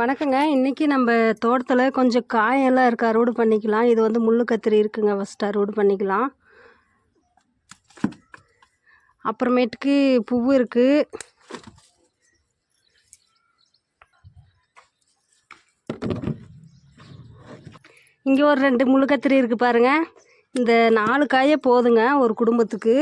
வணக்கங்க. இன்றைக்கி நம்ம தோட்டத்தில் கொஞ்சம் காயெல்லாம் இருக்குது அறுவடை பண்ணிக்கலாம். இது வந்து முள்ளு கத்திரி இருக்குங்க ஃபஸ்ட்டு அறுவடை பண்ணிக்கலாம். அப்புறமேட்டுக்கு பூவு இருக்குது இங்கே ஒரு ரெண்டு முள்ளு கத்திரி இருக்குது பாருங்கள் இந்த நாலு காயே போதுங்க ஒரு குடும்பத்துக்கு.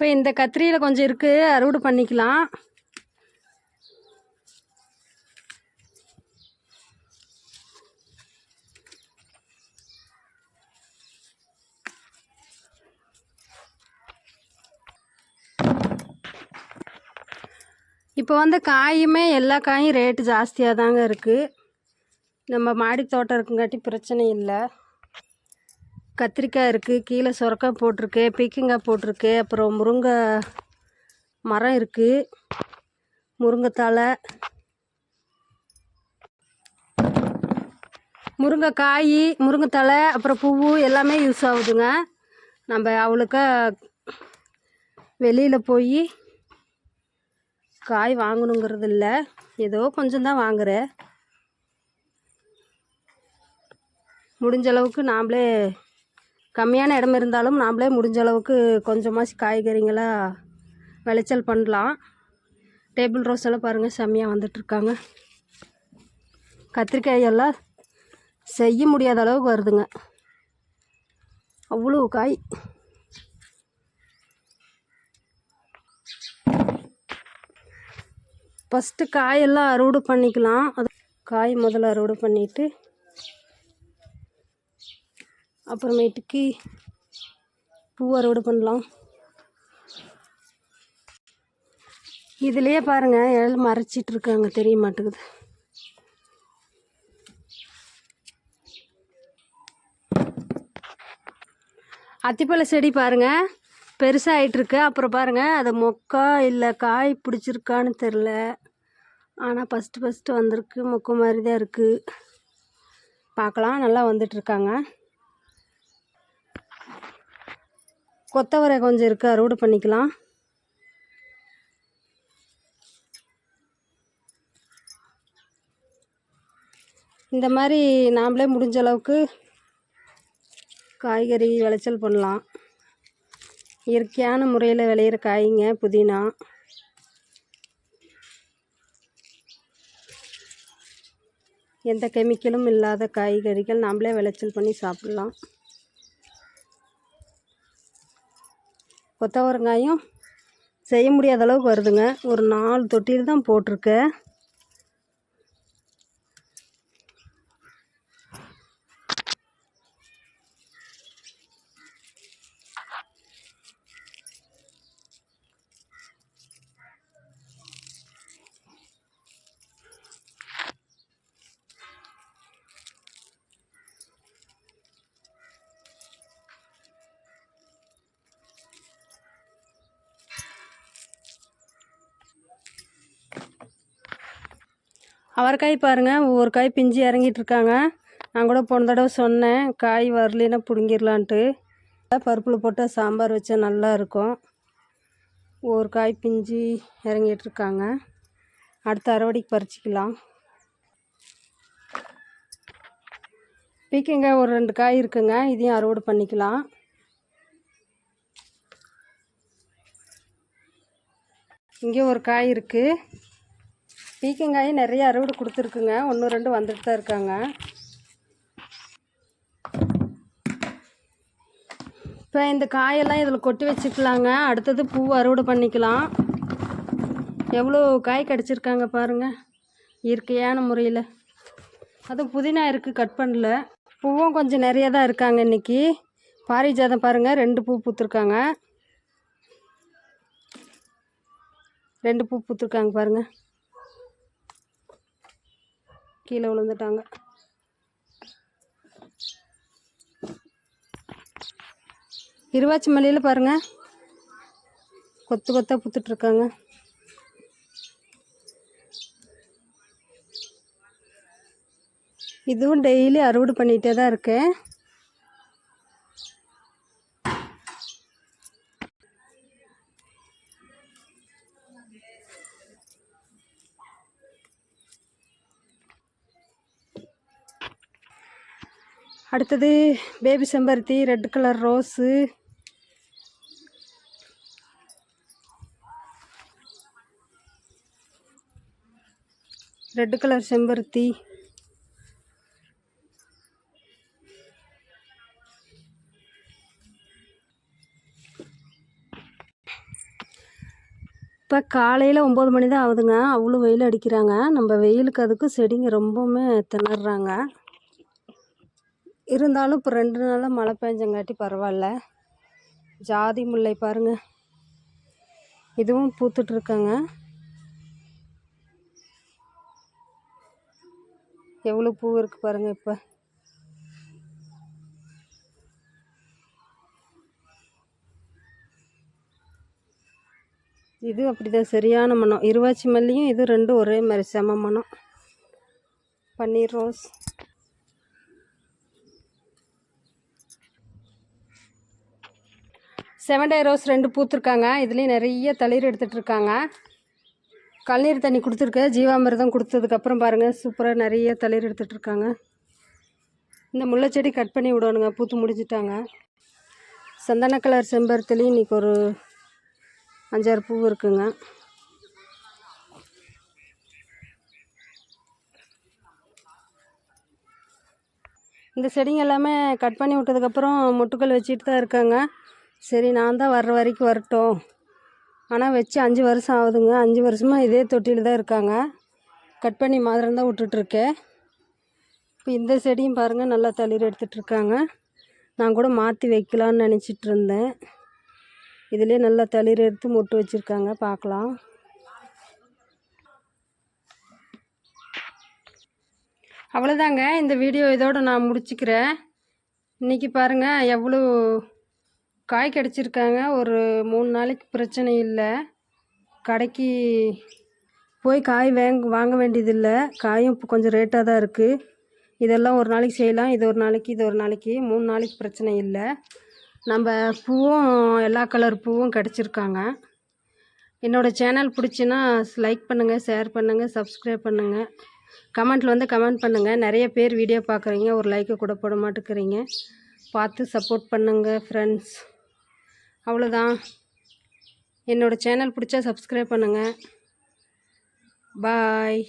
இப்போ இந்த கத்திரியில் கொஞ்சம் இருக்குது அறுவடை பண்ணிக்கலாம். இப்போ வந்து காயுமே எல்லா காயும் ரேட்டு ஜாஸ்தியாக தாங்க இருக்குது நம்ம மாடி தோட்டம் இருக்குங்காட்டி பிரச்சனை இல்லை. கத்திரிக்காய் இருக்குது கீழே சுரக்காய் போட்டிருக்கு பீக்கங்காய் போட்டிருக்கு அப்புறம் முருங்கை மரம் இருக்குது முருங்கைத்தழை. முருங்கைக்காய் முருங்கைத்தலை அப்புறம் பூவு எல்லாமே யூஸ் ஆகுதுங்க. நம்ம அவளுக்கா வெளியில் போய் காய் வாங்கணுங்கிறது இல்லை. ஏதோ கொஞ்சம் தான் வாங்குறேன் முடிஞ்ச அளவுக்கு நாம்ளே கம்மியான இடம் இருந்தாலும் நாம்ளே முடிஞ்ச அளவுக்கு கொஞ்சமாக காய்கறிங்களா விளைச்சல் பண்ணலாம். டேபிள் ரோஸ் எல்லாம் பாருங்கள் செம்மையாக வந்துட்டுருக்காங்க கத்திரிக்காய் எல்லாம் செய்ய முடியாத அளவுக்கு வருதுங்க. அவ்வளோ காய். ஃபஸ்ட்டு காயெல்லாம் அறுவடை பண்ணிக்கலாம். அது காய் முதல்ல அறுவடை பண்ணிவிட்டு அப்புறமேட்டுக்கு பூ அறுவடை பண்ணலாம். இதுலேயே பாருங்கள் எல்லாம் மறைச்சிட்டு இருக்காங்க. தெரிய மாட்டேங்குது. அத்திப்பழ செடி பாருங்கள் பெருசாகிட்டுருக்கு அப்புறம் பாருங்கள் அது மொக்கா இல்லை காய் பிடிச்சிருக்கான்னு தெரில ஆனால் ஃபஸ்ட்டு ஃபஸ்ட்டு வந்திருக்கு. மொக்க மாதிரி தான் இருக்குது பார்க்கலாம் நல்லா வந்துட்டுருக்காங்க கொத்தவரை கொஞ்சம் இருக்குது அறுவடை பண்ணிக்கலாம். இந்த மாதிரி நாம்ளே முடிஞ்ச அளவுக்கு காய்கறி விளைச்சல் பண்ணலாம். இயற்கையான முறையில் விளையிற காய்ங்க புதினா. எந்த கெமிக்கலும் இல்லாத காய்கறிகள் நாம்ளே விளைச்சல் பண்ணி சாப்பிட்லாம். கொத்தவரங்காயும் செய்ய முடியாத அளவுக்கு வருதுங்க. ஒரு நாலு தொட்டியில் தான் போட்டிருக்கேன். அவரைக்காய் பாருங்கள் ஒவ்வொரு காய் பிஞ்சு இறங்கிட்டு இருக்காங்க நான் கூட போன தடவை சொன்னேன் காய் வரலைன்னா பிடுங்கிடலான்ட்டு பருப்பில் போட்டு சாம்பார் வச்சா நல்லா இருக்கும். ஒவ்வொரு காய் பிஞ்சு இறங்கிட்டு இருக்காங்க அடுத்த அறுவடைக்கு பறிச்சிக்கலாம். பீக்கங்காய் ஒரு ரெண்டு காய் இருக்குங்க இதையும் அறுவடை பண்ணிக்கலாம். இங்கே ஒரு காய் இருக்குது பீக்கங்காய் நிறைய அறுவடை கொடுத்துருக்குங்க. ஒன்று ரெண்டு வந்துட்டு தான் இருக்காங்க. இப்போ இந்த காயெல்லாம் இதில் கொட்டி வச்சுக்கலாங்க. அடுத்தது பூ அறுவடை பண்ணிக்கலாம். எவ்வளோ காய் கிடச்சிருக்காங்க பாருங்கள் இயற்கையான முறையில். அதுவும் புதினா இருக்குது கட் பண்ணல. பூவும் கொஞ்சம் நிறைய தான் இருக்காங்க இன்றைக்கி பாரிஜாதம் பாருங்கள் ரெண்டு பூ பூத்துருக்காங்க. ரெண்டு பூ பூத்துருக்காங்க பாருங்கள் கீழே விழுந்துட்டாங்க. இருவாச்சி மல்லியில் பாருங்கள் கொத்து கொத்தாக பூத்துட்ருக்காங்க. இதுவும் டெய்லி அறுவடை பண்ணிகிட்டே தான் இருக்கேன். அடுத்தது பேபி செம்பருத்தி red colour rose red colour செம்பருத்தி. இப்போ காலையில் ஒம்பது மணி தான் ஆகுதுங்க. அவ்வளோ வெயில் அடிக்கிறாங்க. நம்ம வெயிலுக்கு அதுக்கு செடிங்க ரொம்பவுமே திணறாங்க இருந்தாலும் இப்போ ரெண்டு நாளாக மழை பெஞ்சங்காட்டி பரவாயில்ல. ஜாதி முல்லை பாருங்கள் இதுவும் பூத்துட்ருக்கங்க எவ்வளோ பூ இருக்குது பாருங்கள் இப்போ. இது அப்படிதான் சரியான மனம் இருவாச்சி மல்லியும் இது ரெண்டும் ஒரே மாதிரி செம மனம் பன்னீர் ரோஸ். செவன் டே ரோஸ் ரெண்டு பூத்துருக்காங்க. இதுலேயும் நிறைய தளிர் எடுத்துகிட்டு இருக்காங்க. தண்ணி கொடுத்துருக்கு. ஜீவாமிர்தம் கொடுத்ததுக்கப்புறம் பாருங்கள் சூப்பராக நிறைய தளிர் எடுத்துகிட்டு இருக்காங்க. இந்த முல்லைச்செடி கட் பண்ணி விடணுங்க பூத்து முடிஞ்சிட்டாங்க. சந்தன கலர் செம்பருத்திலையும் இன்றைக்கி ஒரு அஞ்சாறு பூ இருக்குங்க. இந்த செடிங்க எல்லாமே கட் பண்ணி விட்டதுக்கப்புறம் மொட்டுக்கள் வச்சுட்டு தான் இருக்காங்க. சரி நான் தான் வர்ற வரைக்கும் வரட்டும். ஆனால் வச்சு அஞ்சு வருஷம் ஆகுதுங்க. அஞ்சு வருஷமாக இதே தொட்டியில் தான் இருக்காங்க. கட் பண்ணி மாதிரி தான் விட்டுட்ருக்கேன் இப்போ இந்த செடியும் பாருங்கள் நல்லா தளிர் எடுத்துகிட்ருக்காங்க நான் கூட மாற்றி வைக்கலான்னு நினச்சிட்டு இருந்தேன் இதிலே நல்லா தளிர் எடுத்து மொட்டு வச்சுருக்காங்க பார்க்கலாம். அவ்வளோதாங்க இந்த வீடியோ இதோடு நான் முடிச்சுக்கிறேன். இன்றைக்கி பாருங்கள் எவ்வளோ காய் கிடச்சிருக்காங்க. ஒரு மூணு நாளைக்கு பிரச்சனை இல்லை. கடைக்கு போய் காய் வேங் வாங்க வேண்டியதில்லை. காயும் இப்போ கொஞ்சம் ரேட்டாக தான் இருக்குது இதெல்லாம் ஒரு நாளைக்கு செய்யலாம். இது ஒரு நாளைக்கு இது ஒரு நாளைக்கு. மூணு நாளைக்கு பிரச்சனை இல்லை. நம்ம பூவும் எல்லா கலர் பூவும் கிடச்சிருக்காங்க. என்னோடய சேனல் பிடிச்சின்னா லைக் பண்ணுங்கள் ஷேர் பண்ணுங்கள் சப்ஸ்கிரைப் பண்ணுங்கள் கமெண்ட்டில் வந்து கமெண்ட் பண்ணுங்கள் நிறைய பேர் வீடியோ பார்க்குறீங்க ஒரு லைக்கை கூட போட மாட்டேங்கிறீங்க. பார்த்து சப்போர்ட் பண்ணுங்கள் ஃப்ரெண்ட்ஸ் அவ்வளோதான். என்னோடய சேனல் பிடிச்சா சப்ஸ்கிரைப் பண்ணுங்கள் பாய்